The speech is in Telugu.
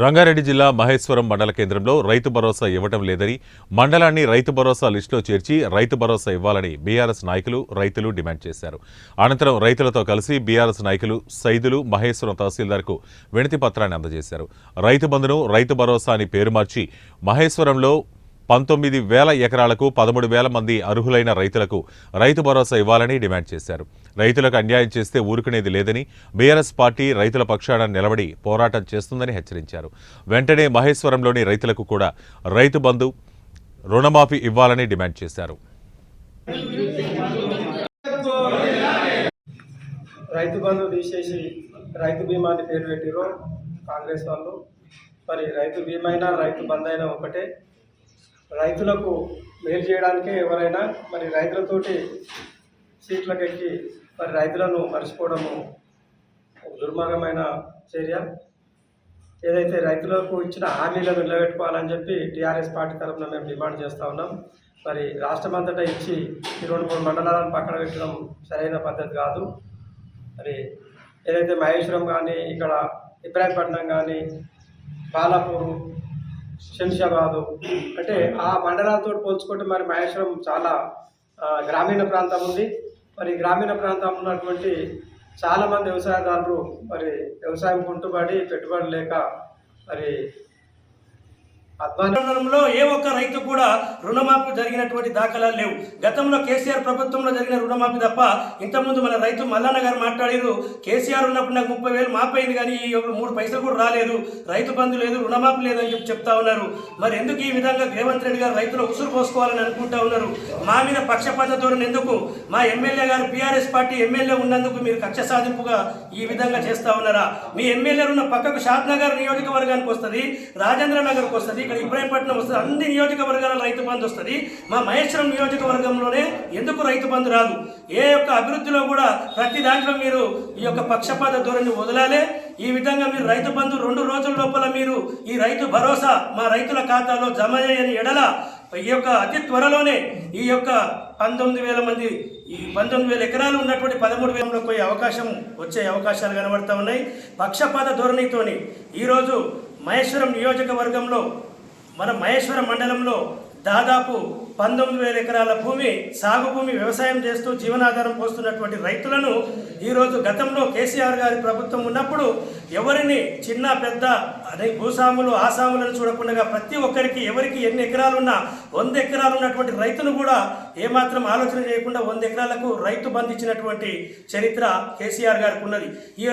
రంగారెడ్డి జిల్లా మహేశ్వరం మండల కేంద్రంలో రైతు భరోసా ఇవ్వటం లేదని మండలాన్ని రైతు భరోసా లిస్టులో చేర్చి రైతు భరోసా ఇవ్వాలని బీఆర్ఎస్ నాయకులు రైతులు డిమాండ్ చేశారు. అనంతరం రైతులతో కలిసి బీఆర్ఎస్ నాయకులు సైదులు మహేశ్వరం తహసీల్దార్కు వినతి పత్రాన్ని అందజేశారు. రైతు బంధును రైతు భరోసా అని పేరు మార్చి మహేశ్వరంలో పంతొమ్మిది వేల ఎకరాలకు పదమూడు వేల మంది అర్హులైన రైతులకు రైతు భరోసా ఇవ్వాలని డిమాండ్ చేశారు. రైతులకు అన్యాయం చేస్తే ఊరుకునేది లేదని బీఆర్ఎస్ పార్టీ రైతుల పక్షాన నిలబడి పోరాటం చేస్తుందని హెచ్చరించారు. వెంటనే మహేశ్వరంలోని రైతులకు కూడా రైతు బంధు రుణమాఫీ ఇవ్వాలని డిమాండ్ చేశారు. రైతు బంధు తీసేసి రైతు బీమా అని పేరు పెట్టిరో కాంగ్రెస్ వాళ్ళు. మరి రైతు బీమైనా రైతు బంద్ అయినా ఒకటే. రైతులకు మేలు చేయడానికే ఎవరైనా మరి రైతులతోటి సీట్లకు ఎక్కి మరి రైతులను మర్చిపోవడము దుర్మార్గమైన చర్య. ఏదైతే రైతులకు ఇచ్చిన హామీలను నిలబెట్టుకోవాలని చెప్పి టీఆర్ఎస్ పార్టీ తరఫున మేము డిమాండ్ చేస్తూ ఉన్నాం. మరి రాష్ట్రం అంతటా ఇచ్చి ఈ రెండు మూడు మండలాలను పక్కన పెట్టడం సరైన పద్ధతి కాదు. మరి ఏదైతే మహేశ్వరం కానీ ఇక్కడ ఇబ్రాహీంపట్నం కానీ బాలాపూరు శంషాబాదు. అంటే ఆ మండలాలతో పోల్చుకుంటే మరి మహేశ్వరం చాలా గ్రామీణ ప్రాంతం ఉంది. మరి గ్రామీణ ప్రాంతంలో ఉన్నటువంటి చాలామంది వ్యవసాయదారులు మరి వ్యవసాయం కుంటుబడి పెట్టుబడి లేక మరి అధ్వాని. ఏ ఒక్క రైతు కూడా రుణమాఫీ జరిగినటువంటి దాఖలాలు లేవు. గతంలో కేసీఆర్ ప్రభుత్వంలో జరిగిన రుణమాఫీ తప్ప ఇంతకుముందు మన రైతు మల్లన్న గారు మాట్లాడారు కేసీఆర్ ఉన్నప్పుడు నాకు ముప్పై వేలు మాపైంది కానీ ఈ యొక్క మూడు పైసలు కూడా రాలేదు రైతు బంధు లేదు రుణమాఫీ లేదని చెప్పి చెప్తా ఉన్నారు. మరి ఎందుకు ఈ విధంగా రేవంత్ రెడ్డి గారు రైతులు ఉసురు పోసుకోవాలని అనుకుంటా ఉన్నారు? మా మీద పక్షపాత ధోరణి ఎందుకు? మా ఎమ్మెల్యే గారు బీఆర్ఎస్ పార్టీ ఎమ్మెల్యే ఉన్నందుకు మీరు కక్ష సాధింపుగా ఈ విధంగా చేస్తా ఉన్నారా? మీ ఎమ్మెల్యే ఉన్న పక్కకు షాద్నగర్ నియోజకవర్గానికి వస్తుంది రాజేంద్ర నగర్కి వస్తుంది ఇక్కడ ఇబ్రాహీంపట్నం వస్తుంది. అన్ని నియోజకవర్గాల రైతు బంధు వస్తుంది. మా మహేశ్వరం నియోజకవర్గంలోనే ఎందుకు రైతు బంధు రాదు? ఏ యొక్క అభివృద్ధిలో కూడా ప్రతి దాంట్లో మీరు ఈ యొక్క పక్షపాత ధోరణి వదలాలే. ఈ విధంగా మీరు రైతు బంధు రెండు రోజుల లోపల మీరు ఈ రైతు భరోసా మా రైతుల ఖాతాలో జమ చేయని ఎడల ఈ యొక్క అతి త్వరలోనే ఈ యొక్క పంతొమ్మిది వేల మంది ఈ పంతొమ్మిది వేల ఎకరాలు ఉన్నటువంటి పదమూడు వేలలో పోయే అవకాశం వచ్చే అవకాశాలు కనబడతా ఉన్నాయి. పక్షపాత ధోరణితోని ఈరోజు మహేశ్వరం నియోజకవర్గంలో మన మహేశ్వరం మండలంలో దాదాపు పంతొమ్మిది వేల ఎకరాల భూమి సాగు భూమి వ్యవసాయం చేస్తూ జీవనాధారం పోస్తున్నటువంటి రైతులను ఈరోజు గతంలో కేసీఆర్ గారి ప్రభుత్వం ఉన్నప్పుడు ఎవరిని చిన్న పెద్ద అదే భూసాములు ఆసాములను చూడకుండా ప్రతి ఒక్కరికి ఎవరికి ఎన్ని ఎకరాలున్నా వంద ఎకరాలు ఉన్నటువంటి రైతును కూడా ఏమాత్రం ఆలోచన చేయకుండా వంద ఎకరాలకు రైతు బంధించినటువంటి చరిత్ర కేసీఆర్ గారికి ఉన్నది ఈ